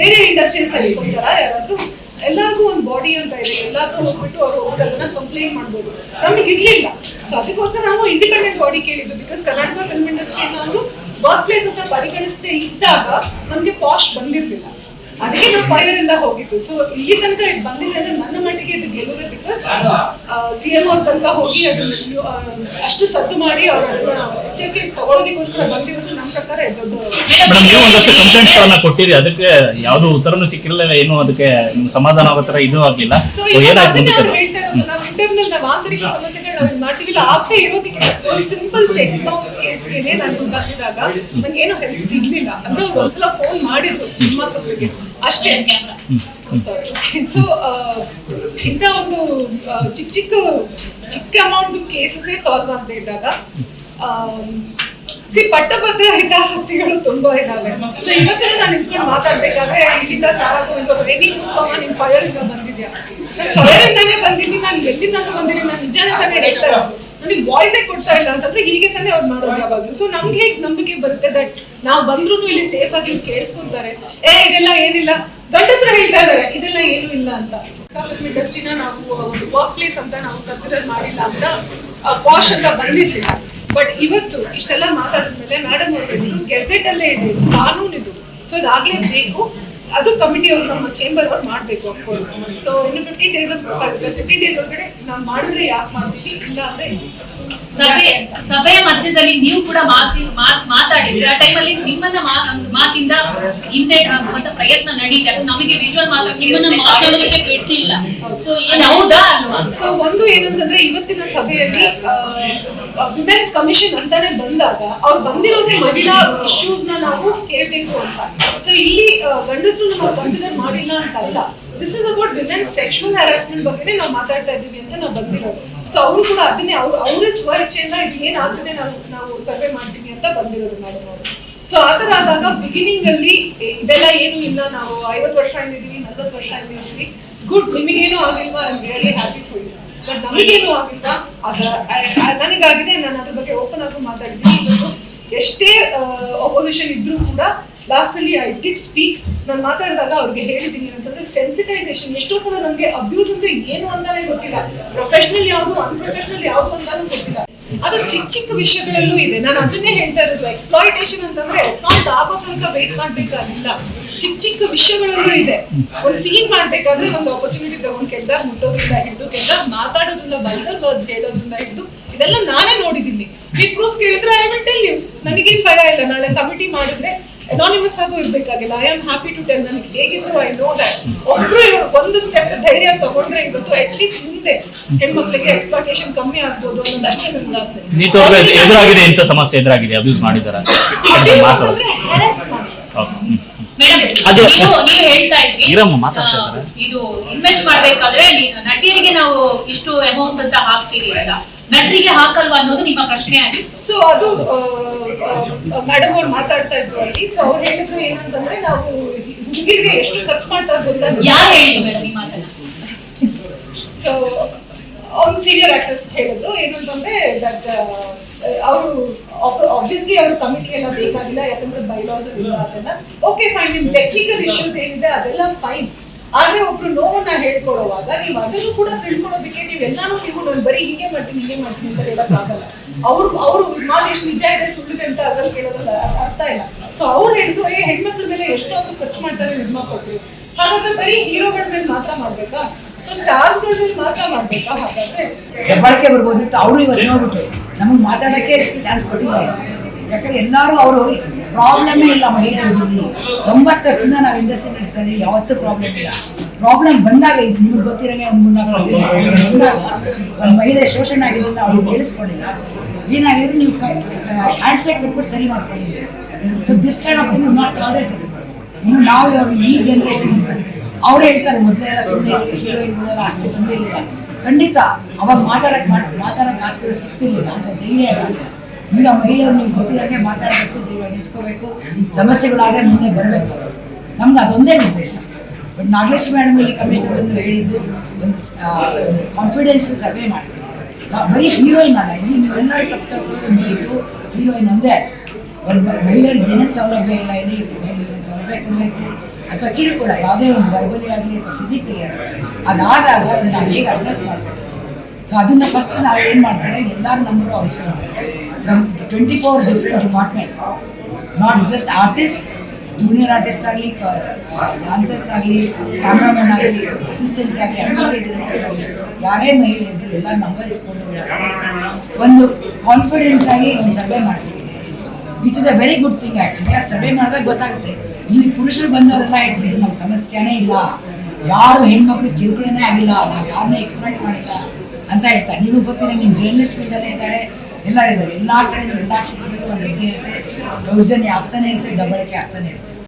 ಬೇರೆ ಇಂಡಸ್ಟ್ರಿಯಲ್ ಸೇರಿಸ್ಕೊಂತಾರ ಯಾರಾದ್ರೂ ಎಲ್ಲರಿಗೂ ಒಂದು ಬಾಡಿ ಅಂತ ಇದೆ. ಎಲ್ಲಾದ್ರೂ ಹೋಗ್ಬಿಟ್ಟು ಅವ್ರು ಹೋಗೋದನ್ನ ಕಂಪ್ಲೇಂಟ್ ಮಾಡ್ಬೋದು. ನಮಗೆ ಇರ್ಲಿಲ್ಲ. ಸೊ ಅದಕ್ಕೋಸ್ಕರ ನಾವು ಇಂಡಿಪೆಂಡೆಂಟ್ ಬಾಡಿ ಕೇಳಿದ್ದು. ಬಿಕಾಸ್ ಕರ್ನಾಟಕ ಫಿಲ್ಮ್ ಇಂಡಸ್ಟ್ರಿ ನಾನು ವರ್ಕ್ ಪ್ಲೇಸ್ ಅಂತ ಪರಿಗಣಿಸದೆ ಇದ್ದಾಗ ನಮಗೆ ಪಾಶ್ ಬಂದಿರ್ಲಿಲ್ಲ. ಅದಕ್ಕೆ ನಾವು ಫೈನಲ್ ಇಂದ ಹೋಗಿದ್ದು. ಸೊ ಇಲ್ಲಿ ತನಕ ಇದು ಬಂದಿದೆ ಅಂದ್ರೆ ನನ್ನ ಮಟ್ಟಿಗೆ ಇದು ಗೆಲ್ಲುತ್ತೆ ಬಿಕಾಸ್ ಸಿ ಎಂ ಅವ್ರ ತನಕ ಹೋಗಿ ಅದನ್ನು ಅಷ್ಟು ಸದ್ದು ಮಾಡಿ ಅವ್ರ ಎಚ್ಚರಿಕೆ ತಗೊಳ್ಳೋದಕ್ಕೋಸ್ಕರ ಬಂದಿರೋದು ನಮ್ಮ ಪ್ರಕಾರ ದೊಡ್ಡ ಮೇಡಮ್ ನೀವು ಒಂದಷ್ಟು ಕಂಪ್ಲೇಂಟ್ಸ್ ಗಳನ್ನ ಕೊಟ್ಟಿರಿ. ಅದಕ್ಕೆ ಯಾವ್ದು ಉತ್ತರನೂ ಸಿಕ್ಕಿರಲಿಲ್ಲ. ಏನು ಅದಕ್ಕೆ ನಿಮ್ಗೆ ಸಮಾಧಾನ ಆಗೋ ತರ ಇದು ಆಗ್ಲಿಲ್ಲ. ಸೊ ಏನಾಯ್ತು ಹೇಳ್ತಾ ಇರೋದು ನಾವು ಇಂಟರ್ನಲ್ ನಾವು ಆಂತರಿಕ ಸಮಸ್ಯೆಗಳು ನಾವು ಮಾಡ್ತೀವಿ ಆಗದೆ ಇರೋದಕ್ಕೆ ಒಂದು ಸಿಂಪಲ್ ಚೆಕ್ ಬೌನ್ಸ್ ಕೇಸ್ಗೆ ನಾನು ಬಂದಿದಾಗ ನಂಗೆ ಏನು ಹೆಲ್ಪ್ ಸಿಗ್ಲಿಲ್ಲ. ಅಂದ್ರೆ ಅವ್ರು ಒಂದ್ಸಲ ಫೋನ್ ಮಾಡಿದ್ರು ನಿರ್ಮಾಪಕರಿಗೆ ಅಷ್ಟೇ. ಸೊ ಇಂಥ ಒಂದು ಚಿಕ್ಕ ಚಿಕ್ಕ ಚಿಕ್ಕ ಅಮೌಂಟ್ ಕೇಸಸ್ ಸಾಲ್ವ್ ಅಂತ ಇದ್ದಾಗ ಸಿ ಪಟ್ಟಭದ್ರ ಹಿತಾಸಕ್ತಿಗಳು ತುಂಬಾ ಇದಾವೆ. ಸೊ ಇವತ್ತಿನ ನಾನು ನಿಂತ್ಕೊಂಡು ಮಾತಾಡ್ಬೇಕಾದ್ರೆ ಇಲ್ಲಿಂದ ಸಾರಾಗು ಈಗ ಟ್ರೈನಿಂಗ್ ಮುಖಮ್ಮ ನೀನ್ ಫೈರ್ ಇಂದ ಬಂದಿದ್ಯಾ? ನಾನು ಫೈರ್ ಇಂದಾನೇ ಎಲ್ಲಿಂದ ಬಂದಿರಿ, ನಾನು ನಿಜಾನೇ ತಾನೇ ಹೇಳ್ತಾ ನನಗೆ ವಾಯ್ಸೇ ಕೊಡ್ತಾ ಇಲ್ಲ ಅಂತಂದ್ರೆ ಹೀಗೆ ತಾನೇ ಅವ್ರು ಮಾಡೋದು ಯಾವಾಗಲೂ. ಸೊ ನಮ್ಗೆ ಹೇಗೆ ನಂಬಿಕೆ ಬರುತ್ತೆ ದಟ್ ನಾವು ಬಂದ್ರು ಇಲ್ಲಿ ಸೇಫ್ ಆಗಿ ಕೇಳಿಸ್ಕೊಂತಾರೆ. ಏ, ಇದೆಲ್ಲ ಏನಿಲ್ಲ ಗಂಡಸರು ಹೇಳ್ತಾ ಇದಾರೆ, ಇದೆಲ್ಲ ಏನು ಇಲ್ಲ ಅಂತ. ಇಂಡಸ್ಟ್ರಿನ ನಾವು ಒಂದು ವರ್ಕ್ ಪ್ಲೇಸ್ ಅಂತ ನಾವು ಕನ್ಸಿಡರ್ ಮಾಡಿಲ್ಲ ಅಂತ ವಾಶ್ ಅಂತ ಬಂದಿರ್ಲಿಲ್ಲ. ಬಟ್ ಇವತ್ತು ಇಷ್ಟೆಲ್ಲ ಮಾತಾಡಿದ್ಮೇಲೆ ಮೇಡಮ್ ಅವರು ಗೆಜೆಟ್ ಅಲ್ಲೇ ಇದೆ ಕಾನೂನು ಇದು ಸೊ ಇದಾಗ್ಲೇಬೇಕು ಅದು ಕಮಿಟಿ ಅವರು ನಮ್ಮ ಚೇಂಬರ್ ಅವ್ರು ಮಾಡಬೇಕು ಅಫ್ಕೋರ್ಸ್ ಸೊ ಇನ್ನು ಫಿಫ್ಟೀನ್ ಡೇಸ್ ಗೊತ್ತಾಗುತ್ತೆ. ಫಿಫ್ಟೀನ್ ಡೇಸ್ ಒಳಗಡೆ ನಾವು ಮಾಡಿದ್ರೆ ಯಾಕೆ ಮಾಡ್ತೀವಿ? ಇಲ್ಲ ಅಂದ್ರೆ ಸಭೆ ಸಭೆಯ ಮಧ್ಯದಲ್ಲಿ ನೀವು ಕೂಡ ಮಾತಿ ಮಾತ್- ಮಾತಾಡಿದ್ರಿ ಆ ಟೈಮಲ್ಲಿ ನಿಮ್ಮನ್ನ ಮಾತಿಂದ ಹಿಂದೆ ಆಗುವಂತ ಪ್ರಯತ್ನ ನಡೀತಾ. ನಮಗೆ ವಿಜುವಲ್ ಮಾತ್ರ ನಿಮ್ಮನ್ನ ಮಾತಾಡೋದಕ್ಕೆ ಬಿಡ್ತಿಲ್ಲ ಸೊ ಹೌದಾ ಅಲ್ವಾ? ಸೊ ಒಂದು ಏನಂತಂದ್ರೆ ಇವತ್ತಿನ ಸಭೆಯಲ್ಲಿ ವಿಮೆನ್ಸ್ ಕಮಿಷನ್ ಅಂತಾನೆ ಬಂದಾಗ ಅವ್ರು ಬಂದಿರೋದೇ ಮಹಿಳಾ ಇಶ್ಯೂಸ್ನ ನಾವು ಕೇಳಬೇಕು ಅಂತ. ಸೊ ಇಲ್ಲಿ ಆ, ಗಂಡಸರನ್ನ ನಾವು ಕನ್ಸಿಡರ್ ಮಾಡಿಲ್ಲ ಅಂತ ಅಲ್ಲ this is about women sexual harassment ಬಗ್ಗೆ ನಾವು ಮಾತಾಡ್ತಾ ಇದ್ದೀವಿ ಅಂತ ನಾವು ಬಂದಿರೋದು. ಸೊ ಅವರು ಕೂಡ ಅದನ್ನೇ, ಅವ್ರು, ಅವ್ರ ಸ್ವ ಇಚ್ಛೆಯಿಂದ ಇದು ಏನಾಗ್ತದೆ ನಾವು ನಾವು ಸರ್ವೆ ಮಾಡ್ತೀವಿ ಅಂತ ಬಂದಿರೋದು ಮೇಡಮ್ ಅವರು. ಸೊ ಆ ಆದಾಗ ಬಿಗಿನಿಂಗ್ ಅಲ್ಲಿ ಇದೆಲ್ಲ ಏನು ಇಲ್ಲ, ನಾವು ಐವತ್ತು ವರ್ಷ ಇದ್ದೀವಿ, ನಲ್ವತ್ತು ವರ್ಷ ಇದ್ದೀವಿ. ಗುಡ್ ನಿಮಗೇನು ಆಗಿಲ್ವಾ? I really happy full but ನಮಗೇನು ಆಗಿಲ್ಲ. ಅದ ನನಗಾಗಿದೆ, ನಾನು ಅದ್ರ ಬಗ್ಗೆ ಓಪನ್ ಆಗಿ ಮಾತಾಡಿದ್ದೀನಿ ಎಷ್ಟೇ ಅಪೋಸಿಷನ್ ಇದ್ರೂ ಕೂಡ ಲಾಸ್ಟ್ ಅಲ್ಲಿ ಐ ಡಿಡ್ ಸ್ಪೀಕ್ ನಾನು ಮಾತಾಡಿದಾಗ ಅವ್ರಿಗೆ ಹೇಳಿದ್ದೀನಿ ಅಂತಂದ್ರೆ ಸೆನ್ಸಿಟೈಸೇಷನ್ ಎಷ್ಟೋ ಸಲ ನಮಗೆ ಅಬ್ಯೂಸ್ ಅಂದ್ರೆ ಏನು ಅಂತಾನೆ ಗೊತ್ತಿಲ್ಲ. ಪ್ರೊಫೆಷನಲ್ ಯಾವುದು ಅನ್ಪ್ರೊಫೆಷನಲ್ ಯಾವುದು ಅಂತಾನು ಗೊತ್ತಿಲ್ಲ. ಅದು ಚಿಕ್ಕ ಚಿಕ್ಕ ವಿಷಯಗಳಲ್ಲೂ ಇದೆ. ನಾನು ಅದನ್ನೇ ಹೇಳ್ತಾ ಇರೋದು. ಎಕ್ಸ್ಪ್ಲಾಯಿಟೇಷನ್ ಅಂತಂದ್ರೆ ಅಸಾಲ್ಟ್ ಆಗೋ ತನಕ ವೇಟ್ ಮಾಡ್ಬೇಕಾಗಿಲ್ಲ. ಚಿಕ್ಕ ಚಿಕ್ಕ ವಿಷಯಗಳಲ್ಲೂ ಇದೆ. ಒಂದು ಸೀನ್ ಮಾಡ್ಬೇಕಾದ್ರೆ ಒಂದು ಆಪರ್ಚುನಿಟಿ ತಗೊಂಡು ಕೆಟ್ಟದಾಗ ಮುಟ್ಟೋದ್ರಿಂದ ಹಿಡಿದು ಕೆಟ್ಟದಾಗ ಮಾತಾಡೋದ್ರಿಂದ ಬೈಬಲ್ ವರ್ಡ್ಸ್ ಹೇಳೋದ್ರಿಂದ ಹಿಡಿದು, ಇದೆಲ್ಲ ನಾನೇ ನೋಡಿದ್ದೀನಿ. ಈ ಪ್ರೂಫ್ ಕೇಳಿದ್ರೆ ಐ ವಿಲ್ ಟೆಲ್ ಯು ನನಗೇನ್ ಭಯ ಇಲ್ಲ. ನಾಳೆ ಕಮಿಟಿ ಮಾಡಿದ್ರೆ ಅನಾನಿಮಸ್ ಆಗೂ ಇರ್ಬೇಕಾಗಿಲ್ಲ. I am happy to tell ನನಗೆ ಹೇಗಿದ್ರು ಐ ನೋ ದಟ್ ಒಬ್ರು ಇವ್ರು ಒಂದು ಸ್ಟೆಪ್ ಧೈರ್ಯ ತಗೊಂಡ್ರೆ ಇವತ್ತು ಅಟ್ ಲೀಸ್ಟ್ ಮುಂದೆ ಹೆಣ್ಮಕ್ಳಿಗೆ ಎಕ್ಸ್ಪ್ಲಾಟೇಷನ್ ಕಮ್ಮಿ ಆಗ್ಬೋದು ಅನ್ನೋದು ಅಷ್ಟೇ ನನ್ನ ಆಸೆ. ನೀತು ಎದುರಾಗಿದೆ ಇಂಥ ಸಮಸ್ಯೆ ಎದುರಾಗಿದೆ ಅಬ್ಯೂಸ್ ಮಾಡಿದಾರ ಮಾತಾಡೋದು ಅಂದ್ರೆ harassment. ಮೇಡಮ್ ಅದು- ನೀವು ನೀವು ಹೇಳ್ತಾ ಇದ್ರಿ ಇರಮ್ಮ, ಮಾತಾಡ್ತಾ ಆ, ಇದು ಇನ್ವೆಸ್ಟ್ ಮಾಡ್ಬೇಕಾದ್ರೆ ನಟಿಯರಿಗೆ ನಾವು ಇಷ್ಟು ಅಮೌಂಟ್ ಅಂತ ಹಾಕ್ತೀವಿ ಅಂತ. ನಟರಿಗೆ ಹಾಕಲ್ವಾ ಅನ್ನೋದು ನಿಮ್ಮ ಪ್ರಶ್ನೆ ಆಗಿತ್ತು. ಸೊ ಅದು ಮೇಡಮ್ ಅವ್ರು ಮಾತಾಡ್ತಾ ಇದ್ರು ಅಲ್ಲಿ. ಸೊ ಅವ್ರು ಹೇಳಿದ್ರು ಏನಂತಂದ್ರೆ ನಾವು ಹುಡುಗಿರಿಗೆ ಎಷ್ಟು ಖರ್ಚು ಮಾಡ್ತಾ ಇದ್ದಾರೆ ಯಾರು ಹೇಳಿದ್ರು ಮೇಡಮ್ ಈ ಮಾತನ್ನ? ಸೊ ಅವ್ರು ಸೀನಿಯರ್ ಆಕ್ಟರ್ಸ್ ಹೇಳಿದ್ರು. ಏನಂತಂದ್ರೆ ದಟ್ ಅವರು ಆಬ್ವಿಯಸ್ಲಿ ಅವ್ರ ಕಮಿಟಿ ಎಲ್ಲ ಬೇಕಾಗಿಲ್ಲ ಯಾಕಂದ್ರೆ ಬೈಲಾಸ್ ಇಲ್ಲ ಅದೆಲ್ಲ ಓಕೆ ಫೈನ್ ನಿಮ್ ಟೆಕ್ನಿಕಲ್ ಇಶ್ಯೂಸ್ ಏನಿದೆ ಅದೆಲ್ಲ ಫೈನ್ ಆದ್ರೆ ಒಬ್ರು ನೋವನ್ನ ಹೇಳ್ಕೊಡುವಾಗ ನೀವು ಅದನ್ನು ಕೂಡ ತಿಳ್ಕೊಳ್ಳೋದಕ್ಕೆ ನೀವೆಲ್ಲಾನು ನೀವು ನಾನು ಬರೀ ಹೀಗೆ ಮಾಡ್ತೀನಿ ಹೀಗೆ ಮಾಡ್ತೀನಿ ಅಂತ ಹೇಳಕ್ಕಾಗಲ್ಲ ಅವ್ರು ಅವ್ರು ಮಾತು ಎಷ್ಟು ನಿಜ ಇದೆ ಸುಳ್ಳಿದೆ ಅಂತ ಅದ್ರಲ್ಲಿ ಕೇಳೋದಲ್ಲ ಅರ್ಥ ಇಲ್ಲ. ಸೊ ಅವ್ರು ಹೇಳಿದ್ರು, ಏ, ಹೆಣ್ಮಕ್ಳ ಮೇಲೆ ಎಷ್ಟೊಂದು ಖರ್ಚು ಮಾಡ್ತಾರೆ ಹೆಣ್ಮಕ್ಳು ಹಾಗಾದ್ರೆ ಬರೀ ಹೀರೋಗಳ ಮೇಲೆ ಮಾತ್ರ ಮಾಡ್ಬೇಕಾ? ಸೊ ಸ್ಟಾರ್ಸ್ಗಳ ಮೇಲೆ ಮಾತ್ರ ಮಾಡ್ಬೇಕಾ? ಹಾಗಾದ್ರೆ ಬಳಕೆ ಬರ್ಬೋದು ಅಂತ ಅವರು ಇವತ್ತು ನೋಡ್ಬಿಟ್ರು. ನಮಗೆ ಮಾತಾಡಕ್ಕೆ ಚಾನ್ಸ್ ಕೊಟ್ಟಿದ್ದಾರೆ. ಯಾಕಂದ್ರೆ ಎಲ್ಲರೂ ಅವರು ಪ್ರಾಬ್ಲಮೇ ಇಲ್ಲ ಮಹಿಳೆಯರಲ್ಲಿ ತೊಂಬತ್ತು ವರ್ಷದಿಂದ ನಾವು ಇಂಡಸ್ಟ್ರಿ ನಡೆಸ್ತಾ ಇದೀವಿ, ಯಾವತ್ತೂ ಪ್ರಾಬ್ಲಮ್ ಇಲ್ಲ. ಪ್ರಾಬ್ಲಮ್ ಬಂದಾಗ ಇದು ನಿಮಗೆ ಗೊತ್ತಿರಂಗೆ ಒಂದು ಮೂರ್ನಾಲ್ಕು ಬಂದಾಗ ಒಂದು ಮಹಿಳೆ ಶೋಷಣೆ ಆಗಿದೆ ಅವರು ಕೇಳಿಸ್ಕೊಂಡಿಲ್ಲ ಏನಾಗಿದ್ರು ನೀವು ಹ್ಯಾಂಡ್ ಸೆಟ್ ಬಿಟ್ಬಿಟ್ಟು ಸರಿ ಮಾಡ್ಕೊಂಡಿದ್ದೀರಿ. So this kind of thing not tolerated ಇನ್ನು ನಾವು ಇವಾಗ ಈ ಜನರೇಷನ್ ಅವರೇ ಹೇಳ್ತಾರೆ ಮೊದಲೆಲ್ಲ ಸುಮ್ಮನೆ ಹೀರೋಯಿನ್ಗಳೆಲ್ಲ ಅಷ್ಟು ಬಂದಿರಲಿಲ್ಲ. ಖಂಡಿತ ಅವಾಗ ಮಾತಾಡಕ್ ಮಾಡ್- ಮಾತಾಡಕ್ ಆಸ್ಪತ್ರೆ ಸಿಗ್ತಿರ್ಲಿಲ್ಲ ಅಂತ ಧೈರ್ಯ ಇಲ್ಲ ಈಗ ಮಹಿಳೆಯರು ನೀವು ಗೊತ್ತಿರಂಗೆ ಮಾತಾಡಬೇಕು, ಧೈರ್ಯ ನಿಂತ್ಕೋಬೇಕು, ಸಮಸ್ಯೆಗಳಾದ್ರೆ ಮುಂದೆ ಬರಬೇಕು. ನಮ್ಗೆ ಅದೊಂದೇ ಉದ್ದೇಶ. ಬಟ್ ನಾಗೇಶ್ ಮೇಡಮ್ ಇಲ್ಲಿ ಕಮಿಷನರ್ ಬಂದು ಹೇಳಿದ್ದು, ಒಂದು ಕಾನ್ಫಿಡೆನ್ಷಿಯಲ್ ಸರ್ವೆ ಮಾಡ್ತೀವಿ ಬರೀ ಹೀರೋಯಿನ್ ಅಲ್ಲ, ಇಲ್ಲಿ ನೀವೆಲ್ಲರೂ ತಪ್ಪು ಹೀರೋಯಿನ್ ಒಂದೇ. ಒಂದು ಮಹಿಳೆಯರಿಗೆ ಏನೇನು ಸೌಲಭ್ಯ ಇಲ್ಲ, ಇಲ್ಲಿ ಮಹಿಳೆಯರಿಗೆ ಸೌಲಭ್ಯ ಕೊಡಬೇಕು, ಅಥವಾ ಕಿರುಕುಳ ಯಾವುದೇ ಒಂದು ವರ್ಬಲಿ ಆಗಲಿ ಅಥವಾ ಫಿಸಿಕಲಿ ಆಗಲಿ, ಅದಾದಾಗ ನಾವು ಹೇಗೆ ಅಡ್ರೆಸ್ ಮಾಡಬೇಕು. ಸೊ ಅದನ್ನ ಫಸ್ಟ್ ನಾವು ಏನು ಮಾಡ್ತಾರೆ ಎಲ್ಲರ ನಂಬರು ಅವ್ರು twenty four different departments not just artist junior artist ಆಗಲಿ ಡಾನ್ಸರ್ಸ್ ಆಗಲಿ ಕ್ಯಾಮ್ರಾಮನ್ ಆಗಲಿ ಅಸಿಸ್ಟೆಂಟ್ಸ್ ಆಗಲಿ ಅಸೋಸಿಯೇಟ್ ಡೈರೆಕ್ಟರ್ಸ್ ಆಗಲಿ, ಯಾರೇ ಮಹಿಳೆ ಇದ್ರು ಎಲ್ಲ ನಂಬರ್ ಇಸ್ಕೊಂಡು ಒಂದು ಕಾನ್ಫಿಡೆಂಟ್ ಆಗಿ ಒಂದು ಸರ್ವೆ ಮಾಡ್ತೀವಿ. Which is a very good thing actually ಆ ಸರ್ವೆ ಮಾಡಿದಾಗ ಗೊತ್ತಾಗುತ್ತೆ. ಇಲ್ಲಿ ಪುರುಷರು ಬಂದವರೆಲ್ಲ ಹೇಳ್ತಿದ್ರು ನಮ್ಗೆ ಸಮಸ್ಯೆನೇ ಇಲ್ಲ. ಯಾರು ಹೆಣ್ಮಕ್ಳು ಕಿರುಕುಳನೇ ಆಗಿಲ್ಲ, ನಾವು ಯಾರನ್ನೇ ಎಕ್ಸ್ಪೆಕ್ಟ್ ಮಾಡಿಲ್ಲ ಅಂತ ಹೇಳ್ತಾರೆ. ನೀವು ಗೊತ್ತಿರೋ ನಿಮ್ಮ ಜರ್ನಲಿಸ್ಟ್ ಫೀಲ್ಡಲ್ಲೇ ಇದ್ದಾರೆ. ಎಲ್ಲ ಇದಾವೆ. ಎಲ್ಲ ಕಡೆ ಎಲ್ಲ ಕ್ಷೇತ್ರದಲ್ಲೂ ಒಂದು ಇರುತ್ತೆ ದೌರ್ಜನ್ಯ ಆಗ್ತಾನೆ ಇರುತ್ತೆ ದಬ್ಬಳಿಕೆ ಆಗ್ತಾನೆ ಇರುತ್ತೆ.